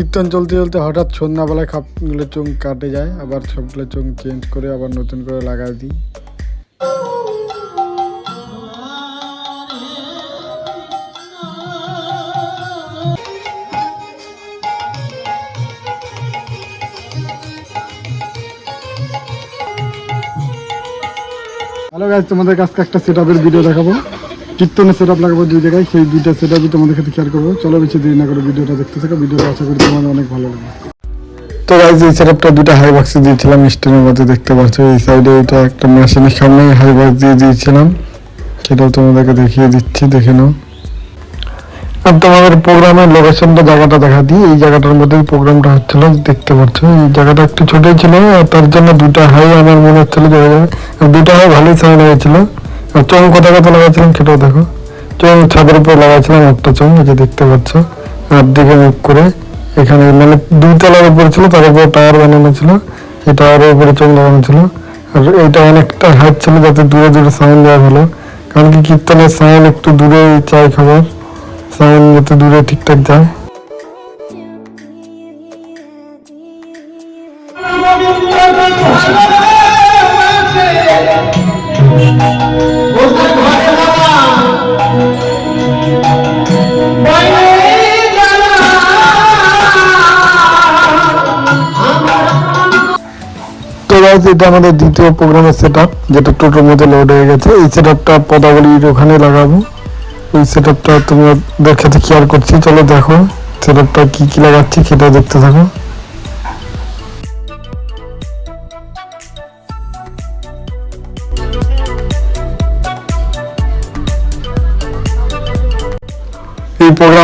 কীর্তন চলতে চলতে হঠাৎ সন্ধ্যাবেলায় সবগুলো চোখ কাটে যায়, আবার সবগুলো চোখ চেঞ্জ করে আবার নতুন করে লাগাই দিই। হ্যালো গাইজ তোমাদের কাছে একটা সেট আপের ভিডিও দেখাবো। কীর্তনের সেট আপ লাগাবো দুই জায়গায়। সেই দুইটা সেট আপই তোমাদের সাথে শেয়ার করব। চলো বেশি দেরি না করে ভিডিওটা দেখতে থাকো। ভিডিওটা আশা করি তোমাদের অনেক ভালো লাগবে। তো গাইজ এই সেট আপটা দুটা হাই বক্সে দিয়েছিলাম। স্টেনের মধ্যে দেখতে পাচ্ছ, এই সাইডে এটা একটা মেশিনের সামনে হাই বক্স দিয়ে দিয়েছিলাম। সেটাও তোমাদেরকে দেখিয়ে দিচ্ছি, দেখে নাও। আর তোমাদের প্রোগ্রামের লোকেশনটা জায়গাটা দেখা দিই। এই জায়গাটার মধ্যেই প্রোগ্রামটা হচ্ছিল, দেখতে পাচ্ছ। এই জায়গাটা একটু ছোটই ছিল, আর তার জন্য দুটা হাই আমার মনে হচ্ছিল দুটা হাই ভালোই সাউন্ড হয়েছিল। আর চোখ কোথা লাগাচ্ছিলাম সেটাও দেখো। চোখ ছাদের উপর লাগাচ্ছিলাম একটা চোখ এই যে দেখতে পাচ্ছ। আর দিকে মুখ করে এখানে মানে দুই তলার উপরে ছিল তার উপরে টায়ার বানানো ছিল সেই টায়ারের উপরে চোখ লাগানো ছিল। আর এটা অনেকটা হাইট ছিল যাতে দূরে দূরে সাউন্ড দেওয়া ভালো। কারণ কি কীর্তনের সাউন্ড একটু দূরে চাই খাবার সাউন্ড যাতে দূরে ঠিকঠাক যায়। তো guys, এটা আমাদের দ্বিতীয় প্রোগ্রামের সেট যেটা টোটোর মধ্যে লোড হয়ে গেছে। এই সেট আপটা পদাবলীর ওখানে লাগাবো। ওই সেট আপটা তোমাদের সাথে শেয়ার করছি। চলো দেখো সেট আপটা কি কি লাগাচ্ছি সেটা দেখতে থাকো।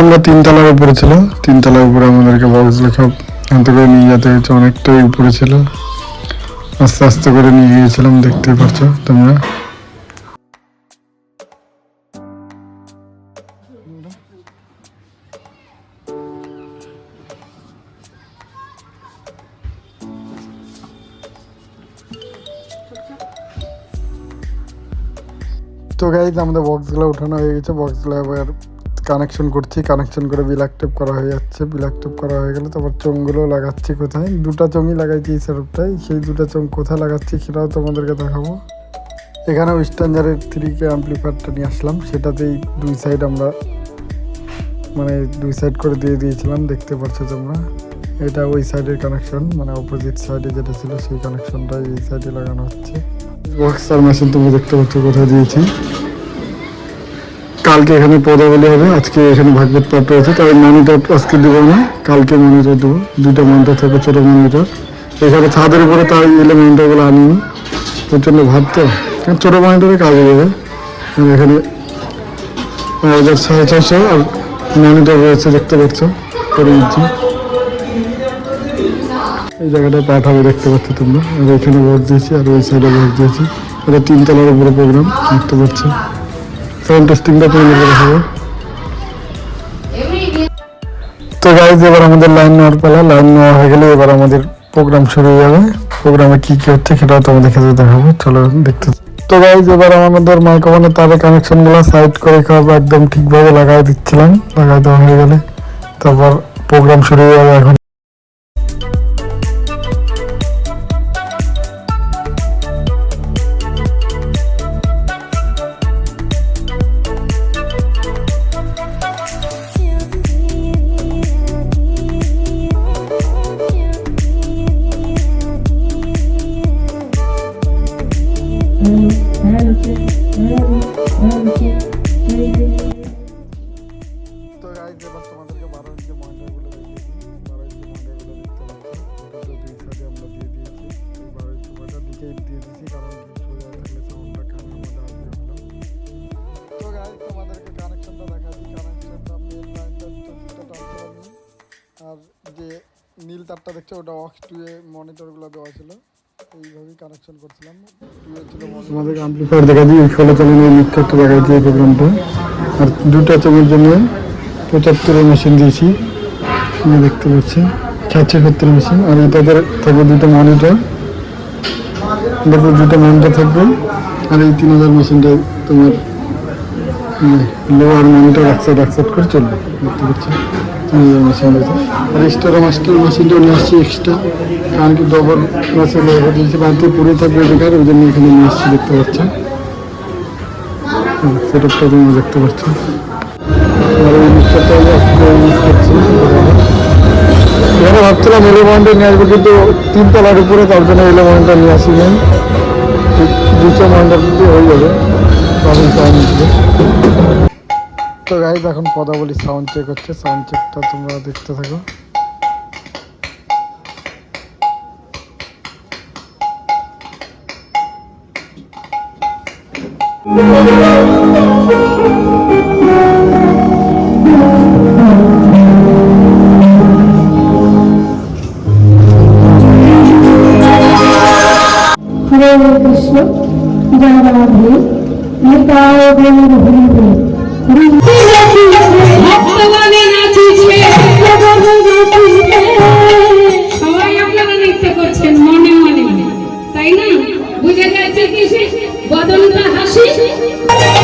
প্রোগ্রামটা তিনতলার উপরে ছিল। তিনতলার উপরে আমাদেরকে বক্স লেখা আনতে করে নিয়ে যেতে হয়েছে। অনেকটাই উপরে ছিল। আস্তে আস্তে করে নিয়ে গিয়েছিলাম দেখতে পাচ্ছ তোমরা। তো গাইজ আমাদের বক্সগুলো উঠানো হয়ে গেছে। বক্সগুলো এবার কানেকশন করছি কানেকশন করে বিলাক টেপ করা হয়ে যাচ্ছে। বিলাক টেপ করা হয়ে গেলে তারপর চোঙগুলো লাগাচ্ছি কোথায়? দুটা চোঙই লাগাইছি এই সেটআপটাই সেই দুটা চোঙ কোথায় লাগাচ্ছি সেটাও তোমাদেরকে দেখাবো। এখানেও স্ট্যান্ডারের থ্রি কে অ্যাম্পলিফায়ারটা নিয়ে আসলাম। সেটাতেই দুই সাইড আমরা মানে দুই সাইড করে দিয়ে দিয়েছিলাম, দেখতে পাচ্ছ তোমরা। এটা ওই সাইডের কানেকশন মানে অপোজিট সাইডে যেটা ছিল সেই কানেকশনটা এই সাইডে লাগানো হচ্ছে। বক্সার মেশিন তুমি দেখতে পাচ্ছ কোথায় দিয়েছি। কালকে এখানে পদাবলী হবে, আজকে এখানে ভাগবত পাঠ রয়েছে তবে মনিটর আজকে দেবো না, কালকে মনিটর দেবো, দুইটা মনিটর থাকবে, ছোটো মনিটর এখানে ছাদের উপরে তার এলে মনিটরগুলো আনিনি প্রচণ্ড ভাব তো কারণ ছোটো মনিটরে কাজ যাবে এখানে হাজার সাড়ে ছশো আর মনিটর রয়েছে, দেখতে পাচ্ছ করে দিচ্ছি এই জায়গাটায় পাঠ হবে, দেখতে পাচ্ছ তোমরা। আর এখানে ভোট দিয়েছি, আর ওই সাইডে ভোট দিয়েছি। এটা তিনতলার উপরে প্রোগ্রাম দেখতে পাচ্ছ। তো গাইজ এবার আমাদের লাইন নেওয়ার পালা। লাইন নেওয়া হয়ে গেলে এবার আমাদের প্রোগ্রাম শুরু হয়ে যাবে। প্রোগ্রামে কি কি হচ্ছে সেটাও তোমাদের দেখাবো। চলো দেখতে তো গাইজ এবার আমাদের মাইক্রোফোনের তারের কানেকশনগুলো সাইড করে খাওয়াবো একদম ঠিকভাবে লাগাই দিচ্ছিলাম। লাগাই দেওয়া হয়ে গেলে। তারপর প্রোগ্রাম শুরু হয়ে যাবে এখন। তারটা দেখছ? ওটা অক্স টু এ মনিটরগুলো দেওয়া ছিল। এইভাবেই কানেকশন করছিলাম। তোমাদেরকে অ্যাম্পলিফায়ার দেখা দিই চালানোর মিথ্যা একটা দেখা দিই প্রোগ্রামটা আর দুটো চোখের জন্য পঁচাত্তরের মেশিন দিয়েছি। তুমি দেখতে পাচ্ছি। সাতশো সত্তর মেশিন আর এটাদের থাকবে দুটো মনিটর দেখো দুটো মনিটর থাকবে। আর এই তিন হাজার মেশিনটা তোমার লো আর মনিটর একসাইড একসাইড করে চলবে। দেখতে পাচ্ছি? মেশিন রয়েছে আর এক্সট্রা মাস্টার মেশিনটাও নিয়ে আসছি এক্সট্রা কারণ কি ডবল মেশিন দিয়েছি বাড়িতে পড়ে থাকবে বেকার ওই জন্য এখানে নিয়ে এসছি দেখতে পাচ্ছেন সেট আপটা তুমি দেখতে পাচ্ছ আর এই মিক্সারটা ইউজ করছি এখানে ভাবছিলাম এলেমনটা নিয়ে আসব কিন্তু তিনতলার উপরে তার জন্য এলেমনটা নিয়ে আসি দুশো দিয়ে হয়ে যাবে উঠবে তো গাইজ এখন পদাবলী সাউন্ড চেক হচ্ছে। সাউন্ড চেকটা তোমরা দেখতে থাকো। Hare Krishna Thank you.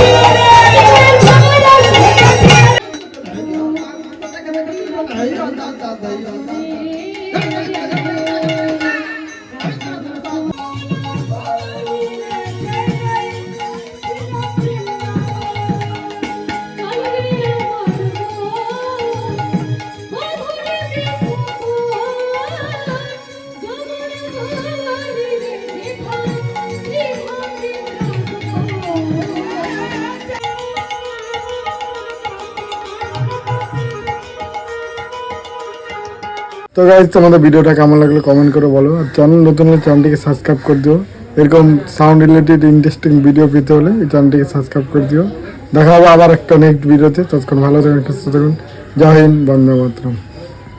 তো গাইজ তোমাদের ভিডিওটা কেমন লাগল কমেন্ট করে বলো। আর চ্যানেল নতুন হলে চ্যানেলটিকে সাবস্ক্রাইব করে দিও। এরকম সাউন্ড রিলেটেড ইন্টারেস্টিং ভিডিও পেতে হলে এই চ্যানেলটিকে সাবস্ক্রাইব করে দিও। দেখা হবে আবার একটা নেক্সট ভিডিওতে ততক্ষণ ভালো থাকুন, সুস্থ থাকুন। জয় হিন্দ, বন্দে মাতরম।